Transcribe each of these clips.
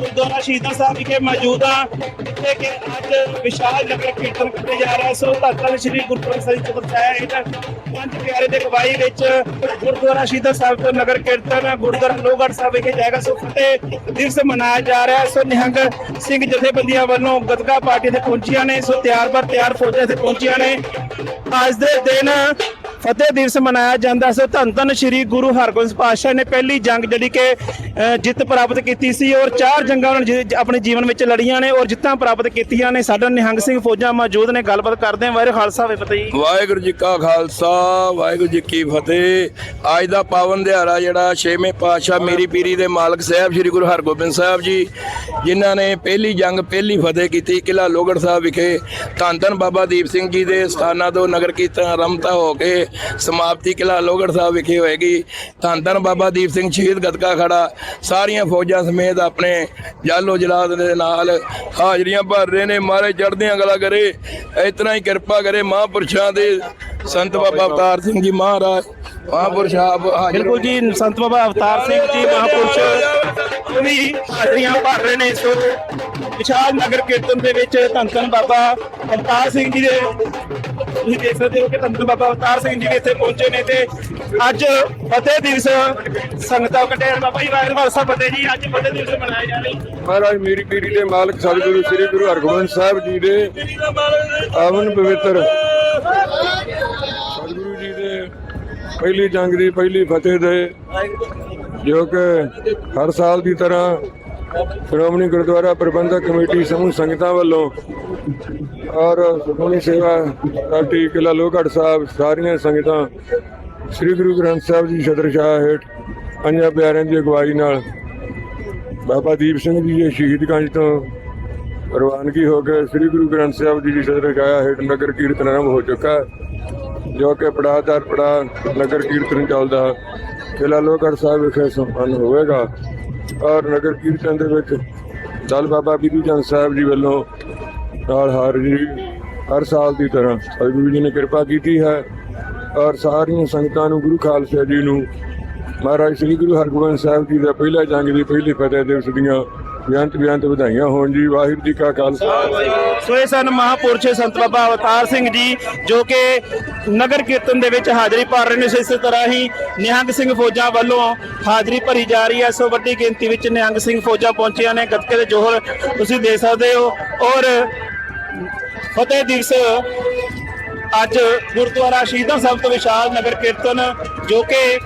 ਗੁਰਦੁਆਰਾ ਸ਼ਹੀਦਾਂ ਸਾਹਿਬ ਵਿਖੇ ਮੌਜੂਦ ਆ, ਜਿੱਥੇ ਕਿ ਅੱਜ ਵਿਸ਼ਾਲ ਨਗਰ ਕੀਰਤਨ ਕੀਤੇ ਜਾ ਰਿਹਾ ਸੋ ਧੰਨ ਸ੍ਰੀ ਗੁਰੂ ਗ੍ਰੰਥ ਸਾਹਿਬ ਜੀ ਪਰਚਾਇਆ ਪੰਜ ਪਿਆਰੇ ਦੇ ਅਗਵਾਈ ਵਿੱਚ ਗੁਰਦੁਆਰਾ ਸ਼ਹੀਦਾਂ ਸਾਹਿਬ ਤੋਂ ਨਗਰ ਕੀਰਤਨ ਗੁਰਦੁਆਰਾ ਲੋਹਗੜ੍ਹ ਸਾਹਿਬ ਵਿਖੇ ਜਾਏਗਾ। ਸੋ ਫਤਿਹ ਦਿਵਸ ਮਨਾਇਆ ਜਾ ਰਿਹਾ ਸੋ ਨਿਹੰਗ ਸਿੰਘ ਜਥੇਬੰਦੀਆਂ ਵੱਲੋਂ ਗਦਕਾ ਪਾਰਟੀ ਤੇ ਪਹੁੰਚੀਆਂ ਨੇ। ਸੋ ਤਿਆਰ ਬਰ ਤਿਆਰ ਫੌਜਾਂ ਤੇ ਪਹੁੰਚੀਆਂ ਨੇ। ਅੱਜ ਦੇ ਦਿਨ ਫਤਿਹ ਦਿਵਸ ਮਨਾਇਆ ਜਾਂਦਾ ਸੋ। ਧੰਨ ਧੰਨ ਸ੍ਰੀ ਗੁਰੂ ਹਰਗੋਬਿੰਦ ਪਾਤਸ਼ਾਹ ਨੇ ਪਹਿਲੀ ਜੰਗ ਜਿਹੜੀ ਕਿ ਜਿੱਤ ਪ੍ਰਾਪਤ ਕੀਤੀ ਸੀ ਔਰ ਚਾਰ ਜੰਗਾਂ ਉਹਨਾਂ ਨੇ ਆਪਣੇ ਜੀਵਨ ਵਿੱਚ ਲੜੀਆਂ ਨੇ ਔਰ ਜਿੱਤਾਂ ਪ੍ਰਾਪਤ ਕੀਤੀਆਂ ਨੇ। ਸਾਡਾ ਨਿਹੰਗ ਸਿੰਘ ਫੌਜਾਂ ਮੌਜੂਦ ਨੇ। ਗੱਲਬਾਤ ਕਰਦੇ ਹਾਂ। ਵਾਹਿਗੁਰੂ ਖਾਲਸਾ ਹੋਵੇ ਪਤਾ ਵਾਹਿਗੁਰੂ ਜੀ ਕਾ ਖਾਲਸਾ, ਵਾਹਿਗੁਰੂ ਜੀ ਕੀ ਫਤਿਹ। ਅੱਜ ਦਾ ਪਾਵਨ ਦਿਹਾੜਾ ਜਿਹੜਾ ਛੇਵੇਂ ਪਾਤਸ਼ਾਹ ਮੇਰੀ ਪੀਰੀ ਦੇ ਮਾਲਕ ਸਾਹਿਬ ਸ੍ਰੀ ਗੁਰੂ ਹਰਗੋਬਿੰਦ ਸਾਹਿਬ ਜੀ, ਜਿਨ੍ਹਾਂ ਨੇ ਪਹਿਲੀ ਜੰਗ, ਪਹਿਲੀ ਫਤਿਹ ਕੀਤੀ ਕਿਲਾ ਲੋਗੜ ਸਾਹਿਬ ਵਿਖੇ। ਧੰਨ ਧੰਨ ਬਾਬਾ ਦੀਪ ਸਿੰਘ ਜੀ ਦੇ ਸਥਾਨਾਂ ਤੋਂ ਨਗਰ ਕੀਰਤਨ ਆਰੰਭਤਾ ਹੋ ਕੇ ਸਮਾਪਤੀ ਕਿਲਾ ਲੋਗੜ ਸਾਹਿਬ ਵਿਖੇ ਹੋਏਗੀ। ਧੰਨ ਧੰਨ ਬਾਬਾ ਦੀਪ ਸਿੰਘ ਸ਼ਹੀਦ ਗਦਕਾ ਖੜਾ। ਸਾਰੀਆਂ ਫੌਜਾਂ ਸਮੇਤ ਆਪਣੇ ਜਾਲੋ ਜਲਾਦ ਦੇ ਨਾਲ ਹਾਜ਼ਰੀਆਂ ਭਰ ਰਹੇ ਨੇ। ਮਾਰੇ ਚੜ੍ਹਦੀਆਂ ਗਲਾ ਕਰੇ। ਇਤਨਾ ਹੀ ਕਿਰਪਾ ਕਰੇ ਮਹਾਂਪੁਰਸ਼ਾਂ ਦੇ। ਸੰਤ ਬਾਬਾ ਅਵਤਾਰ ਸਿੰਘ ਜੀ ਮਹਾਰਾਜ ਮਹਾਂਪੁਰਸ਼ ਆਪ ਬਿਲਕੁਲ ਜੀ ਸੰਤ ਬਾਬਾ ਅਵਤਾਰ ਸਿੰਘ ਜੀ ਮਹਾਪੁਰਸ਼ ਵੀ ਹਾਜ਼ਰੀਆਂ ਭਰ ਰਹੇ ਨੇ ਸੋ ਵਿਸ਼ਾਲ ਨਗਰ ਕੀਰਤਨ ਦੇ ਵਿੱਚ ਧੰਨ ਧੰਨ ਬਾਬਾ ਅਵਤਾਰ ਸਿੰਘ ਜੀ ਦੇ ਤੁਸੀਂ ਦੇਖ ਸਕਦੇ ਹੋ ਕਿ ਧੰਨ ਬਾਬਾ ਅਵਤਾਰ ਸਿੰਘ ਜੀ ਵੀ ਇੱਥੇ ਪਹੁੰਚੇ ਨੇ ਤੇ ਅੱਜ ਫਤਿਹ ਦਿਵਸ ਸੰਗਤਾਂ ਕੱਟਿਆ ਬਾਬਾ ਜੀ, ਵਾਹਿਗੁਰੂ, ਖਾਲਸਾ, ਫਤਿਹ ਜੀ। ਅੱਜ ਫਤਿਹ ਦਿਵਸ ਮਨਾਇਆ ਜਾ ਰਿਹਾ। ਮਹਾਰਾਜ, ਮੇਰੀ ਪੀਰੀ ਦੇ ਮਾਲਕ ਸਤਿਗੁਰੂ ਸ੍ਰੀ ਗੁਰੂ ਹਰਗੋਬਿੰਦ ਸਾਹਿਬ ਜੀ ਦੇ ਆਵਨ ਪਵਿੱਤਰ। ਸਤਿਗੁਰੂ ਜੀ ਦੇ ਪਹਿਲੀ ਜੰਗ ਦੀ ਪਹਿਲੀ ਫਤਿਹ ਦੇ, ਜੋ ਕਿ ਹਰ ਸਾਲ ਦੀ ਤਰ੍ਹਾਂ ਸ਼੍ਰੋਮਣੀ ਗੁਰਦੁਆਰਾ ਪ੍ਰਬੰਧਕ ਕਮੇਟੀ ਸਮੂਹ ਸੰਗਤਾਂ ਵੱਲੋਂ ਔਰ ਸੁਖਮਨੀ ਸੇਵਾ ਪਾਰਟੀ ਕਿਲਾ ਲੋਹਗੜ੍ਹ ਸਾਹਿਬ ਸਾਰੀਆਂ ਸੰਗਤਾਂ ਸ੍ਰੀ ਗੁਰੂ ਗ੍ਰੰਥ ਸਾਹਿਬ ਜੀ ਛਤਰ ਹੇਠ ਪੰਜਾਂ ਪਿਆਰਿਆਂ ਦੀ ਅਗਵਾਈ ਨਾਲ ਬਾਬਾ ਦੀਪ ਸਿੰਘ ਜੀ ਦੇ ਸ਼ਹੀਦਗੰਜ ਤੋਂ ਰਵਾਨਗੀ ਹੋ ਕੇ ਸ੍ਰੀ ਗੁਰੂ ਗ੍ਰੰਥ ਸਾਹਿਬ ਜੀ ਦੀ ਸਦਰ ਹੇਠ ਨਗਰ ਕੀਰਤਨ ਆਰੰਭ ਹੋ ਚੁੱਕਾ ਹੈ, ਜੋ ਕਿ ਪੜਾਅ ਦਰ ਪੜਾਅ ਨਗਰ ਕੀਰਤਨ ਚੱਲਦਾ ਕਿਲਾ ਲੋਹਗੜ੍ਹ ਸਾਹਿਬ ਵਿਖੇ ਸੰਪੰਨ ਹੋਵੇਗਾ। ਔਰ ਨਗਰ ਕੀਰਤਨ ਦੇ ਵਿੱਚ ਦਲ ਬਾਬਾ ਬੀਬੀ ਚੰਦ ਸਾਹਿਬ ਜੀ ਵੱਲੋਂ ਨਾਲ ਹਰ ਜੀ ਹਰ ਸਾਲ ਦੀ ਤਰ੍ਹਾਂ ਸਤਿਗੁਰੂ ਜੀ ਨੇ ਕਿਰਪਾ ਕੀਤੀ ਹੈ ਔਰ ਸਾਰੀਆਂ ਸੰਗਤਾਂ ਨੂੰ ਗੁਰੂ ਖਾਲਸਾ ਜੀ ਨੂੰ ਮਹਾਰਾਜ ਸ੍ਰੀ ਗੁਰੂ ਹਰਗੋਬਿੰਦ ਸਾਹਿਬ ਜੀ ਦਾ ਪਹਿਲਾ ਜੰਗ ਦੀ ਪਹਿਲੀ ਫਤਿਹ ਦਿਵਸ ਦੀਆਂ ਬੇਅੰਤ ਬੇਅੰਤ ਵਧਾਈਆਂ ਹੋਣ ਜੀ, ਵਾਹਿਗੁਰੂ ਜੀ ਕਾ ਖਾਲਸਾ। ਸੋ ਇਹ ਸਨ ਮਹਾਪੁਰਸ਼ ਸੰਤ ਬਾਬਾ ਅਵਤਾਰ ਸਿੰਘ ਜੀ, ਜੋ ਕਿ ਨਗਰ ਕੀਰਤਨ ਦੇ ਵਿੱਚ ਹਾਜ਼ਰੀ ਭਰ ਰਹੇ ਨੇ। ਸੋ ਇਸੇ ਤਰ੍ਹਾਂ ਹੀ ਨਿਹੰਗ ਸਿੰਘ ਫੌਜਾਂ ਵੱਲੋਂ ਹਾਜ਼ਰੀ ਭਰੀ ਜਾ ਰਹੀ ਹੈ। ਸੋ ਵੱਡੀ ਗਿਣਤੀ ਵਿੱਚ ਨਿਹੰਗ ਸਿੰਘ ਫੌਜਾਂ ਪਹੁੰਚੀਆਂ ਨੇ। ਗੱਤਕੇ ਦੇ ਜੋਹਰ ਤੁਸੀਂ ਦੇਖ ਸਕਦੇ ਹੋ। ਔਰ ਫਤਿਹ ਦਿਵਸ ਅੱਜ ਗੁਰਦੁਆਰਾ ਸ਼ਹੀਦਾਂ ਸਾਹਿਬ ਤੋਂ ਵਿਸ਼ਾਲ ਨਗਰ ਕੀਰਤਨ, ਜੋ ਕਿ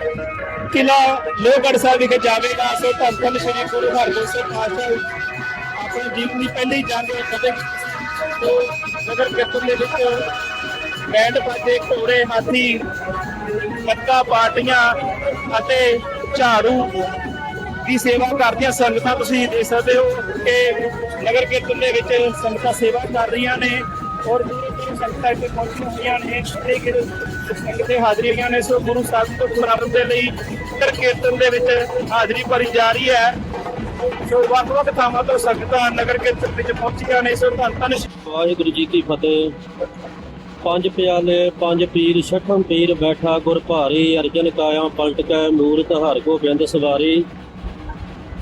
ਕਿਲਾ ਲੋਹਗੜ੍ਹ ਸਾਹਿਬ ਵਿਖੇ ਜਾਵੇਗਾ। ਸੋ ਧੰਨ ਧੰਨ ਸ੍ਰੀ ਗੁਰੂ ਹਰਗੋਬਿੰਦ ਸਿੰਘ ਪਾਤਸ਼ਾਹ ਆਪਣੇ ਜੀਵਨ ਦੀ ਪਹਿਲੀ ਜੰਗ ਫਤਿਹ ਤੋਂ ਨਗਰ ਕੀਰਤਨ ਦੇ ਵਿੱਚ ਬੈਂਡ ਬਾਜੇ ਘੋੜੇ, ਹਾਥੀ ਮੱਕਾ ਪਾਰਟੀਆਂ ਅਤੇ ਝਾੜੂ ਦੀ ਸੇਵਾ ਕਰਦੀਆਂ ਸੰਗਤਾਂ ਤੁਸੀਂ ਦੇਖ ਸਕਦੇ ਹੋ ਕਿ ਨਗਰ ਕੀਰਤਨ ਦੇ ਵਿੱਚ ਸੰਗਤਾਂ ਸੇਵਾ ਕਰ ਰਹੀਆਂ ਨੇ। ਔਰ ਦੂਰੋਂ ਦੂਰੋਂ ਸੰਗਤਾਂ ਇੱਥੇ ਪਹੁੰਚੀਆਂ ਹੋਈਆਂ ਨੇ। ਤੇ ਕਿ ਸੰਗਤਾਂ ਹਾਜ਼ਰੀਆਂ ਨੇ, ਸੋ ਗੁਰੂ ਸਾਹਿਬ ਤੋਂ ਪ੍ਰਾਪਤ ਦੇ ਲਈ ਨਗਰ ਕੀਰਤਨ ਦੇ ਵਿੱਚ ਹਾਜ਼ਰੀ ਭਰੀ ਜਾ ਰਹੀ ਹੈ। ਸੋ ਵੱਖ ਵੱਖ ਥਾਵਾਂ ਤੋਂ ਸੰਗਤਾਂ ਨਗਰ ਕੀਰਤਨ ਵਿੱਚ ਪਹੁੰਚੀਆਂ ਨੇ, ਸੋ ਧੰਨ ਧੰਨ ਵਾਹਿਗੁਰੂ ਜੀ ਕੀ ਫਤਿਹ। ਪੰਜ ਪਿਆਲੇ, ਪੰਜ ਪੀਰ, ਛਠਮ ਪੀਰ ਬੈਠਾ ਗੁਰ ਭਾਰੀ, ਅਰਜਨ ਕਾਇਆ ਪਲਟ ਕੈ ਮੂਰਤ ਹਰ ਗੋਬਿੰਦ ਸਵਾਰੀ।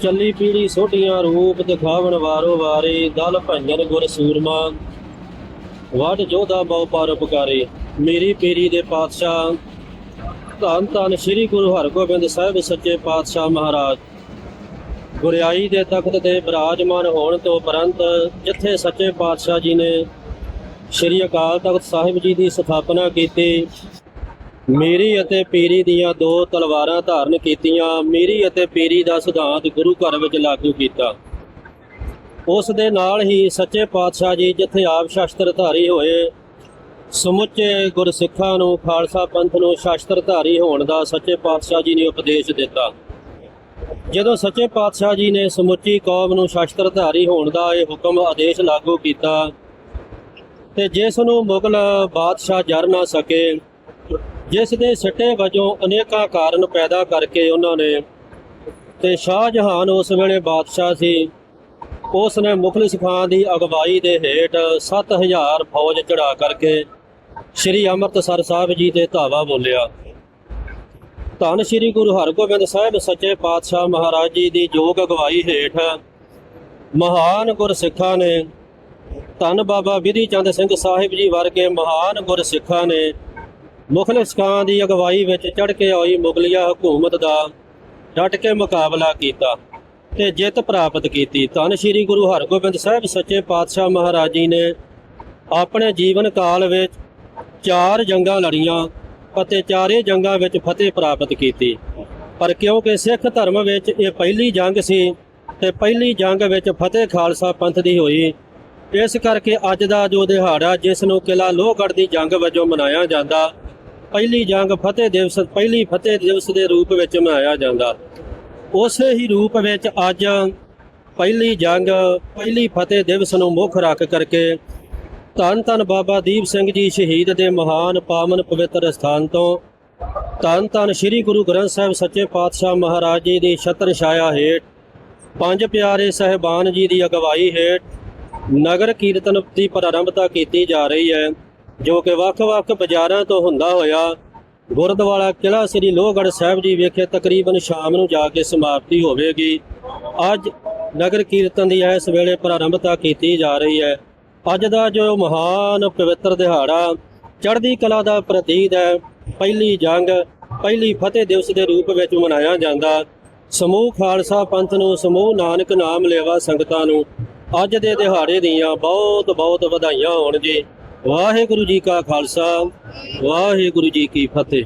ਚੱਲੀ ਪੀੜੀ ਸੋਢੀਆਂ ਰੂਪ ਦਿਖਾਵਣ ਵਾਰੋ ਵਾਰੇ, ਦਲ ਭੰਜਨ ਗੁਰ ਸੂਰਮਾ। ਵਾਟ ਜੋਧਾ ਬਹੁ ਪਰ ਉਪਕਾਰੇ ਮੇਰੀ ਪੀਰੀ ਦੇ ਪਾਤਸ਼ਾਹ। ਧੰਨ ਧੰਨ ਸ੍ਰੀ ਗੁਰੂ ਹਰਗੋਬਿੰਦ ਸਾਹਿਬ ਸੱਚੇ ਪਾਤਸ਼ਾਹ ਮਹਾਰਾਜ। ਗੁਰਿਆਈ ਦੇ ਤਖਤ ਤੇ ਬਿਰਾਜਮਾਨ ਹੋਣ ਤੋਂ ਉਪਰੰਤ ਜਿੱਥੇ ਸੱਚੇ ਪਾਤਸ਼ਾਹ ਜੀ ਨੇ ਸ੍ਰੀ ਅਕਾਲ ਤਖਤ ਸਾਹਿਬ ਜੀ ਦੀ ਸਥਾਪਨਾ ਕੀਤੀ, ਮੇਰੀ ਅਤੇ ਪੀਰੀ ਦੀਆਂ ਦੋ ਤਲਵਾਰਾਂ ਧਾਰਨ ਕੀਤੀਆਂ, ਮੇਰੀ ਅਤੇ ਪੀਰੀ ਦਾ ਸਿਧਾਂਤ ਗੁਰੂ ਘਰ ਵਿੱਚ ਲਾਗੂ ਕੀਤਾ। ਉਸ ਦੇ ਨਾਲ ਹੀ ਸੱਚੇ ਪਾਤਸ਼ਾਹ ਜੀ ਜਿੱਥੇ ਆਪ ਸ਼ਸਤਰਧਾਰੀ ਹੋਏ, ਸਮੁੱਚੇ ਗੁਰਸਿੱਖਾਂ ਨੂੰ, ਖਾਲਸਾ ਪੰਥ ਨੂੰ ਸ਼ਸਤਰਧਾਰੀ ਹੋਣ ਦਾ ਸੱਚੇ ਪਾਤਸ਼ਾਹ ਜੀ ਨੇ ਉਪਦੇਸ਼ ਦਿੱਤਾ। ਜਦੋਂ ਸੱਚੇ ਪਾਤਸ਼ਾਹ ਜੀ ਨੇ ਸਮੁੱਚੀ ਕੌਮ ਨੂੰ ਸ਼ਸਤਰਧਾਰੀ ਹੋਣ ਦਾ ਇਹ ਹੁਕਮ ਆਦੇਸ਼ ਲਾਗੂ ਕੀਤਾ ਤੇ ਜਿਸ ਨੂੰ ਮੁਗਲ ਬਾਦਸ਼ਾਹ ਜਰ ਨਾ ਸਕੇ, ਜਿਸ ਦੇ ਸਿੱਟੇ ਵਜੋਂ ਅਨੇਕਾਂ ਕਾਰਨ ਪੈਦਾ ਕਰਕੇ ਉਹਨਾਂ ਨੇ ਤੇ ਸ਼ਾਹਜਹਾਨ ਉਸ ਵੇਲੇ ਬਾਦਸ਼ਾਹ ਸੀ। ਉਸ ਨੇ ਮੁਖਲਿਸ ਖਾਨ ਦੀ ਅਗਵਾਈ ਦੇ ਹੇਠ 7000 ਫੌਜ ਚੜਾ ਕਰਕੇ ਸ੍ਰੀ ਅੰਮ੍ਰਿਤਸਰ ਸਾਹਿਬ ਜੀ ਦੇ ਧਾਵਾ ਬੋਲਿਆ। ਧੰਨ ਸ੍ਰੀ ਗੁਰੂ ਹਰਗੋਬਿੰਦ ਸਾਹਿਬ ਸੱਚੇ ਪਾਤਸ਼ਾਹ ਮਹਾਰਾਜ ਜੀ ਦੀ ਯੋਗ ਅਗਵਾਈ ਹੇਠ ਮਹਾਨ ਗੁਰਸਿੱਖਾਂ ਨੇ ਧੰਨ ਬਾਬਾ ਵਿਧੀ ਚੰਦ ਸਿੰਘ ਸਾਹਿਬ ਜੀ ਵਰਗੇ ਮਹਾਨ ਗੁਰਸਿੱਖਾਂ ਨੇ ਮੁਖਲਿਸ ਖਾਂ ਦੀ ਅਗਵਾਈ ਵਿੱਚ ਚੜ ਕੇ ਆਈ ਮੁਗਲਿਆ ਹਕੂਮਤ ਦਾ ਡਟ ਕੇ ਮੁਕਾਬਲਾ ਕੀਤਾ। ਤੇ ਜਿੱਤ ਪ੍ਰਾਪਤ ਕੀਤੀ। ਧੰਨ ਸ੍ਰੀ ਗੁਰੂ ਹਰਗੋਬਿੰਦ ਸਾਹਿਬ, ਸੱਚੇ ਪਾਤਸ਼ਾਹ ਮਹਾਰਾਜ ਜੀ ਨੇ ਆਪਣੇ ਜੀਵਨ ਕਾਲ ਵਿੱਚ ਚਾਰ ਜੰਗਾਂ ਲੜੀਆਂ ਅਤੇ ਚਾਰੇ ਜੰਗਾਂ ਵਿੱਚ ਫਤਿਹ ਪ੍ਰਾਪਤ ਕੀਤੀ। ਪਰ ਕਿਉਂਕਿ ਸਿੱਖ ਧਰਮ ਵਿੱਚ ਇਹ ਪਹਿਲੀ ਜੰਗ ਸੀ ਤੇ ਪਹਿਲੀ ਜੰਗ ਵਿੱਚ ਫਤਿਹ ਖਾਲਸਾ ਪੰਥ ਦੀ ਹੋਈ, ਇਸ ਕਰਕੇ ਅੱਜ ਦਾ ਜੋ ਦਿਹਾੜਾ ਜਿਸ ਨੂੰ ਕਿਲਾ ਲੋਹਗੜ੍ਹ ਦੀ ਜੰਗ ਵਜੋਂ ਮਨਾਇਆ ਜਾਂਦਾ, ਪਹਿਲੀ ਜੰਗ ਫਤਿਹ ਦਿਵਸ, ਪਹਿਲੀ ਫਤਿਹ ਦਿਵਸ ਦੇ ਰੂਪ ਵਿੱਚ ਮਨਾਇਆ ਜਾਂਦਾ। ਉਸੇ ਹੀ ਰੂਪ ਵਿੱਚ ਅੱਜ ਪਹਿਲੀ ਜੰਗ, ਪਹਿਲੀ ਫਤਿਹ ਦਿਵਸ ਨੂੰ ਮੁੱਖ ਰੱਖ ਕਰਕੇ ਧੰਨ ਧੰਨ ਬਾਬਾ ਦੀਪ ਸਿੰਘ ਜੀ ਸ਼ਹੀਦ ਦੇ ਮਹਾਨ ਪਾਵਨ ਪਵਿੱਤਰ ਸਥਾਨ ਤੋਂ ਧੰਨ ਧੰਨ ਸ੍ਰੀ ਗੁਰੂ ਗ੍ਰੰਥ ਸਾਹਿਬ ਸੱਚੇ ਪਾਤਸ਼ਾਹ ਮਹਾਰਾਜ ਜੀ ਦੀ ਛਤਰ ਛਾਇਆ ਹੇਠ, ਪੰਜ ਪਿਆਰੇ ਸਹਿਬਾਨ ਜੀ ਦੀ ਅਗਵਾਈ ਹੇਠ ਨਗਰ ਕੀਰਤਨ ਦੀ ਪ੍ਰਾਰੰਭਤਾ ਕੀਤੀ ਜਾ ਰਹੀ ਹੈ, ਜੋ ਕਿ ਵੱਖ-ਵੱਖ ਬਾਜ਼ਾਰਾਂ ਤੋਂ ਹੁੰਦਾ ਹੋਇਆ ਗੁਰਦੁਆਰਾ ਕਿਲ੍ਹਾ ਸ੍ਰੀ ਲੋਹਗੜ੍ਹ ਸਾਹਿਬ ਜੀ ਵਿਖੇ ਤਕਰੀਬਨ ਸ਼ਾਮ ਨੂੰ ਜਾ ਕੇ ਸਮਾਪਤੀ ਹੋਵੇਗੀ। ਅੱਜ ਨਗਰ ਕੀਰਤਨ ਦੀ ਇਸ ਵੇਲੇ ਪ੍ਰਾਰੰਭਤਾ ਕੀਤੀ ਜਾ ਰਹੀ ਹੈ। ਅੱਜ ਦਾ ਜੋ ਮਹਾਨ ਪਵਿੱਤਰ ਦਿਹਾੜਾ, ਚੜ੍ਹਦੀ ਕਲਾ ਦਾ ਪ੍ਰਤੀਕ ਹੈ, ਪਹਿਲੀ ਜੰਗ, ਪਹਿਲੀ ਫਤਿਹ ਦਿਵਸ ਦੇ ਰੂਪ ਵਿੱਚ ਮਨਾਇਆ ਜਾਂਦਾ। ਸਮੂਹ ਖਾਲਸਾ ਪੰਥ ਨੂੰ ਸਮੂਹ ਨਾਨਕ ਨਾਮ ਲੇਵਾ ਸੰਗਤਾਂ ਨੂੰ ਅੱਜ ਦੇ ਦਿਹਾੜੇ ਦੀਆਂ ਬਹੁਤ ਬਹੁਤ ਵਧਾਈਆਂ ਹੋਣ ਜੀ ਵਾਹਿਗੁਰੂ ਜੀ ਕਾ ਖਾਲਸਾ, ਵਾਹਿਗੁਰੂ ਜੀ ਕੀ ਫਤਿਹ।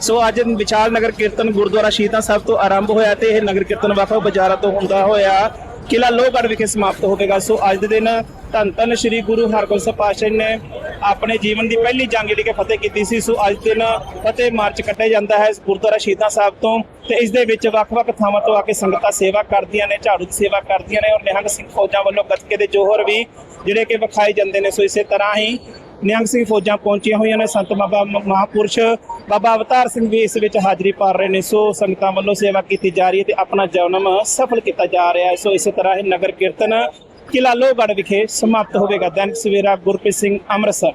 ਸੋ ਅੱਜ ਵਿਚਾਰ ਨਗਰ ਕੀਰਤਨ ਗੁਰਦੁਆਰਾ ਸ਼ਹੀਦਾਂ ਸਾਹਿਬ ਤੋਂ ਆਰੰਭ ਹੋਇਆ ਤੇ ਇਹ ਨਗਰ ਕੀਰਤਨ ਵੱਖ-ਵੱਖ ਬਾਜ਼ਾਰਾਂ ਤੋਂ ਹੁੰਦਾ ਹੋਇਆ ਕਿਲਾ ਲੋਹਗੜ੍ਹ ਵਿਖੇ ਸਮਾਪਤ ਹੋਵੇਗਾ ਸੋ ਅੱਜ ਦੇ ਦਿਨ ਧੰਨ ਧੰਨ ਸ੍ਰੀ ਗੁਰੂ ਹਰਗੋਬਿੰਦ ਸਾਹਿਬ ਪਾਤਸ਼ਾਹ ਨੇ ਆਪਣੇ ਜੀਵਨ ਦੀ ਪਹਿਲੀ ਜੰਗ ਜਿਹੜੀ ਕਿ ਫਤਿਹ ਕੀਤੀ ਸੀ, ਸੋ ਅੱਜ ਦਿਨ ਫਤਿਹ ਮਾਰਚ ਕੱਢਿਆ ਜਾਂਦਾ ਹੈ ਗੁਰਦੁਆਰਾ ਸ਼ਹੀਦਾਂ ਸਾਹਿਬ ਤੋਂ ਤੇ ਇਸ ਦੇ ਵਿੱਚ ਵੱਖ-ਵੱਖ ਥਾਵਾਂ ਤੋਂ ਆ ਕੇ ਸੰਗਤਾਂ ਸੇਵਾ ਕਰਦੀਆਂ ਨੇ, ਝਾੜੂ ਦੀ ਸੇਵਾ ਕਰਦੀਆਂ ਨੇ ਔਰ ਨਿਹੰਗ ਸਿੰਘ ਫੌਜਾਂ ਵੱਲੋਂ ਗੱਤਕੇ ਦੇ ਜੋਹਰ ਵੀ ਜਿਹੜੇ ਕਿ ਵਿਖਾਏ ਜਾਂਦੇ ਨੇ, ਸੋ ਇਸੇ ਤਰ੍ਹਾਂ ਹੀ ਨਿਹੰਗ ਸਿੰਘ ਫੌਜਾਂ ਪਹੁੰਚੀਆਂ ਹੋਈਆਂ ਨੇ, ਸੰਤ ਬਾਬਾ ਮ- ਮਹਾਂਪੁਰਸ਼ ਬਾਬਾ ਅਵਤਾਰ ਸਿੰਘ ਵੀ ਇਸ ਵਿੱਚ ਹਾਜ਼ਰੀ ਪਾ ਰਹੇ ਨੇ, ਸੋ ਸੰਗਤਾਂ ਵੱਲੋਂ ਸੇਵਾ ਕੀਤੀ ਜਾ ਰਹੀ ਹੈ ਤੇ ਆਪਣਾ ਜਨਮ ਸਫਲ ਕੀਤਾ ਜਾ ਰਿਹਾ ਹੈ, ਸੋ ਇਸੇ ਤਰ੍ਹਾਂ ਹੀ ਨਗਰ ਕੀਰਤਨ ਕਿਲਾ ਲੋਹਗੜ੍ਹ ਵਿਖੇ ਸਮਾਪਤ ਹੋਵੇਗਾ। ਦੈਨਿਕ ਸਵੇਰਾ ਗੁਰਪ੍ਰੀਤ ਸਿੰਘ ਅੰਮ੍ਰਿਤਸਰ।